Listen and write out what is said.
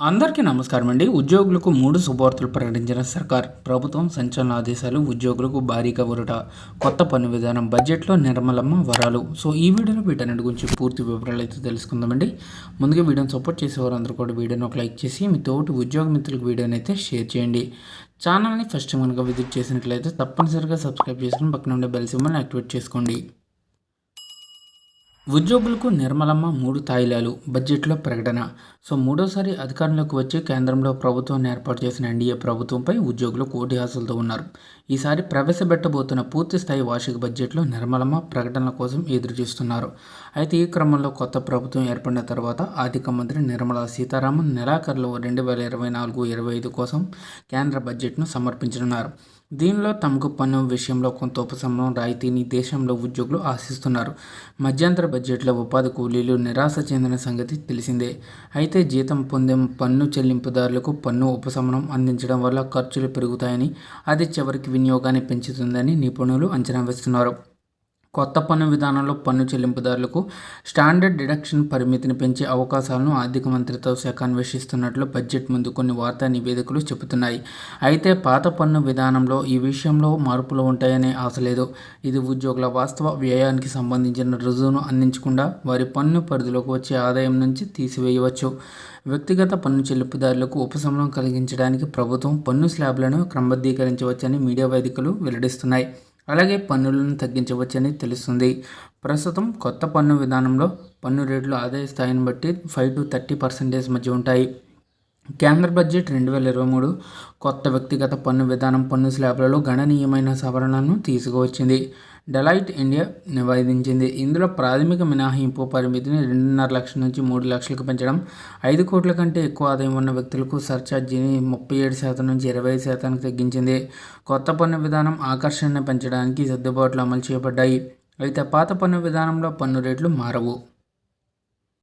అందరికీ నమస్కారం అండి. ఉద్యోగులకు మూడు శుభవార్తలు ప్రకటించిన సర్కార్. ప్రభుత్వం సంచలన ఆదేశాలు ఉద్యోగులకు భారీగా ఉరట కొత్త పన్ను విధానం బడ్జెట్లో నిర్మలమ్మ వరాలు. సో ఈ వీడియోలో వీటన్నిటి గురించి పూర్తి వివరాలు అయితే తెలుసుకుందామండి ముందుగా వీడియోని సపోర్ట్ చేసేవారందరూ కూడా వీడియోని ఒక లైక్ చేసి మీ తోటి ఉద్యోగ మిత్రులకు వీడియోని అయితే షేర్ చేయండి. ఛానల్ని ఫస్ట్ కనుక విజిట్ చేసినట్లయితే తప్పనిసరిగా సబ్స్క్రైబ్ చేసుకుని పక్కన ఉండే బెల్ సింబల్ని యాక్టివేట్ చేసుకోండి. ఉద్యోగులకు నిర్మలమ్మ మూడు తాయిలాలు బడ్జెట్లో ప్రకటన. సో మూడోసారి అధికారంలోకి వచ్చి కేంద్రంలో ప్రభుత్వం ఏర్పాటు చేసిన ఎన్డీఏ ప్రభుత్వంపై ఉద్యోగులు కోటి ఆశలతో ఉన్నారు. ఈసారి ప్రవేశపెట్టబోతున్న పూర్తి స్థాయి వార్షిక బడ్జెట్లో నిర్మలమ్మ ప్రకటనల కోసం ఎదురుచూస్తున్నారు. అయితే ఈ క్రమంలో కొత్త ప్రభుత్వం ఏర్పడిన తర్వాత ఆర్థిక మంత్రి నిర్మలా సీతారామన్ నెలాఖరులో రెండు వేల ఇరవై నాలుగు ఇరవై ఐదు కోసం కేంద్ర బడ్జెట్ను సమర్పించనున్నారు. దీనిలో తమకు పన్ను విషయంలో కొంత ఉపశమనం రాయితీని దేశంలో ఉద్యోగులు ఆశిస్తున్నారు. మధ్యంతర బడ్జెట్లో ఉపాధి కూలీలు నిరాశ చెందిన సంగతి తెలిసిందే. అయితే జీతం పొందే పన్ను చెల్లింపుదారులకు పన్ను ఉపశమనం అందించడం వల్ల ఖర్చులు పెరుగుతాయని అది చివరికి వినియోగాన్ని పెంచుతుందని నిపుణులు అంచనా వేస్తున్నారు. కొత్త పన్ను విధానంలో పన్ను చెల్లింపుదారులకు స్టాండర్డ్ డిడక్షన్ పరిమితిని పెంచే అవకాశాలను ఆర్థిక మంత్రిత్వ శాఖ అన్వేషిస్తున్నట్లు బడ్జెట్ ముందు కొన్ని వార్తా నివేదికలు చెబుతున్నాయి. అయితే పాత పన్ను విధానంలో ఈ విషయంలో మార్పులు ఉంటాయనే ఆశ లేదు. ఇది ఉద్యోగుల వాస్తవ వ్యయానికి సంబంధించిన రుజువును అందించకుండా వారి పన్ను పరిధిలోకి వచ్చే ఆదాయం నుంచి తీసివేయవచ్చు. వ్యక్తిగత పన్ను చెల్లింపుదారులకు ఉపశమనం కలిగించడానికి ప్రభుత్వం పన్ను స్లాబ్లను క్రమబద్ధీకరించవచ్చని మీడియా వేదికలు వెల్లడిస్తున్నాయి. అలాగే పన్నులను తగ్గించవచ్చని తెలుస్తుంది. ప్రస్తుతం కొత్త పన్ను విధానంలో పన్ను రేట్లు ఆదాయ స్థాయిని బట్టి ఫైవ్ టు థర్టీ పర్సెంటేజ్ మధ్య ఉంటాయి. కేంద్ర బడ్జెట్ రెండు వేల ఇరవై మూడు కొత్త వ్యక్తిగత పన్ను విధానం పన్ను స్లాబ్లలో గణనీయమైన సవరణను తీసుకువచ్చింది. డెలైట్ ఇండియా నివేదించింది. ఇందులో ప్రాథమిక మినహాయింపు పరిమితిని రెండున్నర లక్షల నుంచి మూడు లక్షలకు పెంచడం ఐదు కోట్ల కంటే ఎక్కువ ఆదాయం ఉన్న వ్యక్తులకు సర్ఛార్జీని ముప్పై ఏడు శాతం నుంచి ఇరవై ఐదు శాతానికి తగ్గించింది. కొత్త పన్ను విధానం ఆకర్షణను పెంచడానికి సర్దుబాట్లు అమలు చేయబడ్డాయి. అయితే పాత పన్ను విధానంలో పన్ను రేట్లు మారవు.